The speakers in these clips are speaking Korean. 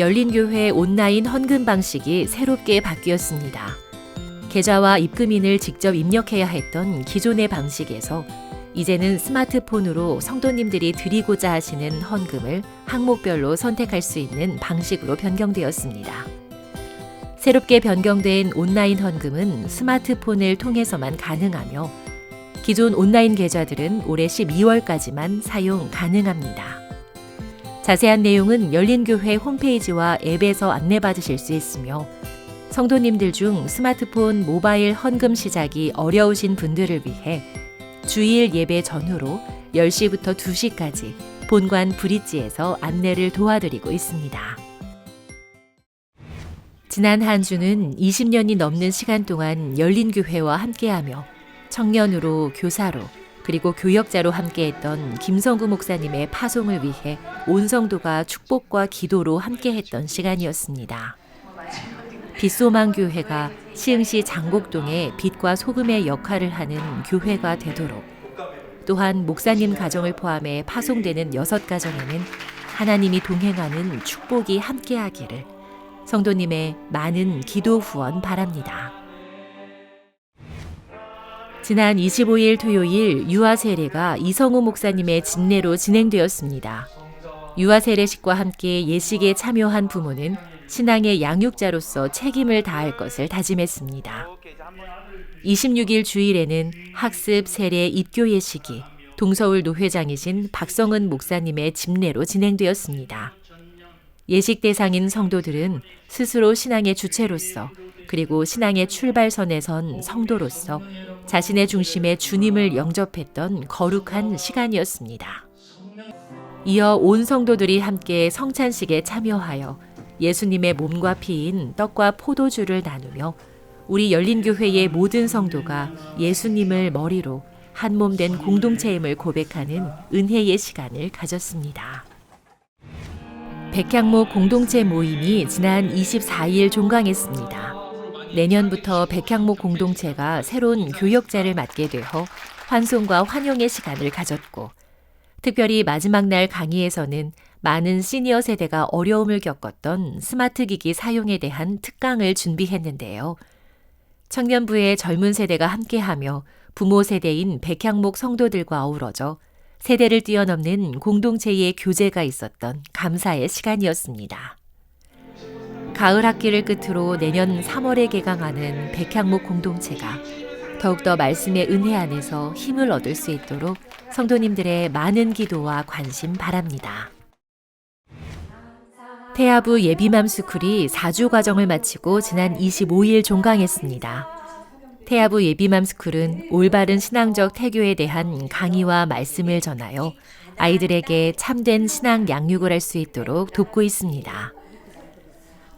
열린교회 온라인 헌금 방식이 새롭게 바뀌었습니다. 계좌와 입금인을 직접 입력해야 했던 기존의 방식에서 이제는 스마트폰으로 성도님들이 드리고자 하시는 헌금을 항목별로 선택할 수 있는 방식으로 변경되었습니다. 새롭게 변경된 온라인 헌금은 스마트폰을 통해서만 가능하며 기존 온라인 계좌들은 올해 12월까지만 사용 가능합니다. 자세한 내용은 열린교회 홈페이지와 앱에서 안내받으실 수 있으며 성도님들 중 스마트폰 모바일 헌금 시작이 어려우신 분들을 위해 주일 예배 전후로 10시부터 2시까지 본관 브릿지에서 안내를 도와드리고 있습니다. 지난 한 주는 20년이 넘는 시간 동안 열린교회와 함께하며 청년으로 교사로 그리고 교역자로 함께했던 김성구 목사님의 파송을 위해 온 성도가 축복과 기도로 함께했던 시간이었습니다. 빛소망 교회가 시흥시 장곡동의 빛과 소금의 역할을 하는 교회가 되도록 또한 목사님 가정을 포함해 파송되는 여섯 가정에는 하나님이 동행하는 축복이 함께하기를 성도님의 많은 기도 후원 바랍니다. 지난 25일 토요일 유아 세례가 이성우 목사님의 진례로 진행되었습니다. 유아 세례식과 함께 예식에 참여한 부모는 신앙의 양육자로서 책임을 다할 것을 다짐했습니다. 26일 주일에는 학습 세례 입교 예식이 동서울 노회장이신 박성은 목사님의 집례로 진행되었습니다. 예식 대상인 성도들은 스스로 신앙의 주체로서 그리고 신앙의 출발선에 선 성도로서 자신의 중심에 주님을 영접했던 거룩한 시간이었습니다. 이어 온 성도들이 함께 성찬식에 참여하여 예수님의 몸과 피인 떡과 포도주를 나누며 우리 열린교회의 모든 성도가 예수님을 머리로 한 몸 된 공동체임을 고백하는 은혜의 시간을 가졌습니다. 백향목 공동체 모임이 지난 24일 종강했습니다. 내년부터 백향목 공동체가 새로운 교역자를 맡게 되어 환송과 환영의 시간을 가졌고 특별히 마지막 날 강의에서는 많은 시니어 세대가 어려움을 겪었던 스마트 기기 사용에 대한 특강을 준비했는데요. 청년부의 젊은 세대가 함께하며 부모 세대인 백향목 성도들과 어우러져 세대를 뛰어넘는 공동체의 교제가 있었던 감사의 시간이었습니다. 가을 학기를 끝으로 내년 3월에 개강하는 백향목 공동체가 더욱더 말씀의 은혜 안에서 힘을 얻을 수 있도록 성도님들의 많은 기도와 관심 바랍니다. 태아부 예비맘 스쿨이 4주 과정을 마치고 지난 25일 종강했습니다. 태아부 예비맘 스쿨은 올바른 신앙적 태교에 대한 강의와 말씀을 전하여 아이들에게 참된 신앙 양육을 할 수 있도록 돕고 있습니다.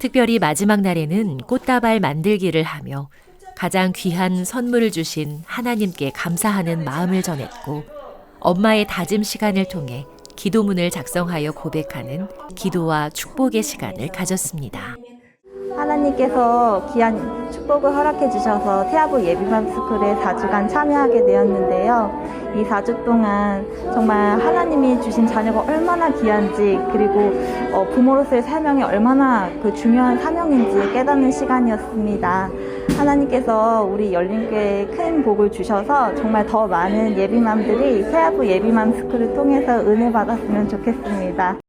특별히 마지막 날에는 꽃다발 만들기를 하며 가장 귀한 선물을 주신 하나님께 감사하는 마음을 전했고 엄마의 다짐 시간을 통해 기도문을 작성하여 고백하는 기도와 축복의 시간을 가졌습니다. 하나님께서 귀한 축복을 허락해 주셔서 태아부 예비맘 스쿨에 4주간 참여하게 되었는데요. 이 4주 동안 정말 하나님이 주신 자녀가 얼마나 귀한지 그리고 어, 부모로서의 사명이 얼마나 그 중요한 사명인지 깨닫는 시간이었습니다. 하나님께서 우리 열린교회에 큰 복을 주셔서 정말 더 많은 예비맘들이 태아부 예비맘 스쿨을 통해서 은혜 받았으면 좋겠습니다.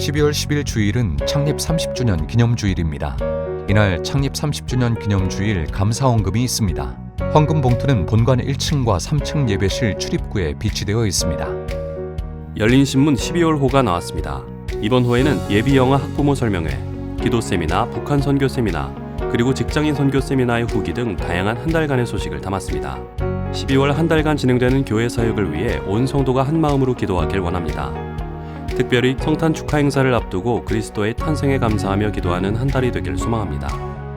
12월 10일 주일은 창립 30주년 기념주일입니다. 이날 창립 30주년 기념주일 감사헌금이 있습니다. 헌금 봉투는 본관 1층과 3층 예배실 출입구에 비치되어 있습니다. 열린신문 12월 호가 나왔습니다. 이번 호에는 예비 영어 학부모 설명회, 기도 세미나, 북한 선교 세미나, 그리고 직장인 선교 세미나의 후기 등 다양한 한 달간의 소식을 담았습니다. 12월 한 달간 진행되는 교회 사역을 위해 온 성도가 한 마음으로 기도하길 원합니다. 특별히 성탄 축하 행사를 앞두고 그리스도의 탄생에 감사하며 기도하는 한 달이 되길 소망합니다.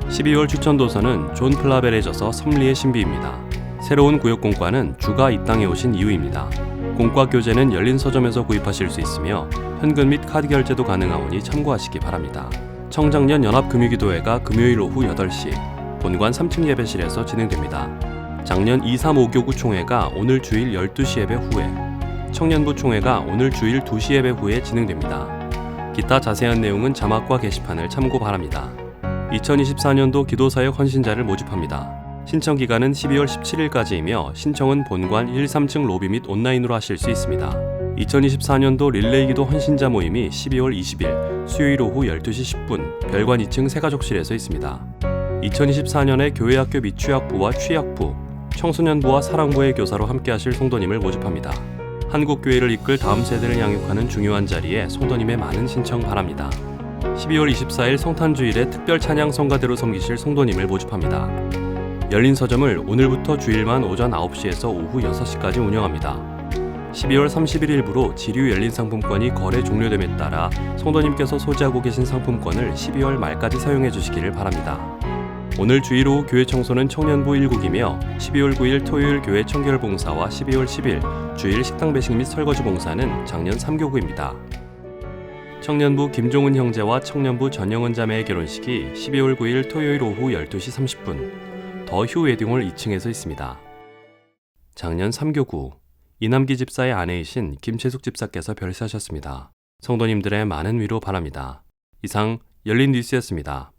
12월 추천 도서는 존 플라벨의 저서 섭리의 신비입니다. 새로운 구역 공과는 주가 이 땅에 오신 이유입니다. 공과 교재는 열린 서점에서 구입하실 수 있으며 현금 및 카드 결제도 가능하오니 참고하시기 바랍니다. 청장년 연합금유기도회가 금요일 오후 8시 본관 3층 예배실에서 진행됩니다. 작년 2359 총회가 오늘 주일 12시 예배 후에 청년부 총회가 오늘 주일 2시 예배 후에 진행됩니다. 기타 자세한 내용은 자막과 게시판을 참고 바랍니다. 2024년도 기도사역 헌신자를 모집합니다. 신청 기간은 12월 17일까지이며 신청은 본관 1, 3층 로비 및 온라인으로 하실 수 있습니다. 2024년도 릴레이 기도 헌신자 모임이 12월 20일 수요일 오후 12시 10분 별관 2층 새가족실에서 있습니다. 2024년에 교회학교 및 취학부와 취학부, 청소년부와 사랑부의 교사로 함께하실 성도님을 모집합니다. 한국 교회를 이끌 다음 세대를 양육하는 중요한 자리에 성도님의 많은 신청 바랍니다. 12월 24일 성탄주일에 특별 찬양 성가대로 섬기실 성도님을 모집합니다. 열린 서점을 오늘부터 주일만 오전 9시에서 오후 6시까지 운영합니다. 12월 31일부로 지류 열린 상품권이 거래 종료됨에 따라 성도님께서 소지하고 계신 상품권을 12월 말까지 사용해 주시기를 바랍니다. 오늘 주일 오후 교회 청소는 청년부 1국이며 12월 9일 토요일 교회 청결 봉사와 12월 10일 주일 식당 배식 및 설거지 봉사는 작년 3교구입니다. 청년부 김종은 형제와 청년부 전영은 자매의 결혼식이 12월 9일 토요일 오후 12시 30분 더 휴 웨딩홀 2층에서 있습니다. 작년 3교구 이남기 집사의 아내이신 김채숙 집사께서 별세하셨습니다. 성도님들의 많은 위로 바랍니다. 이상 열린 뉴스였습니다.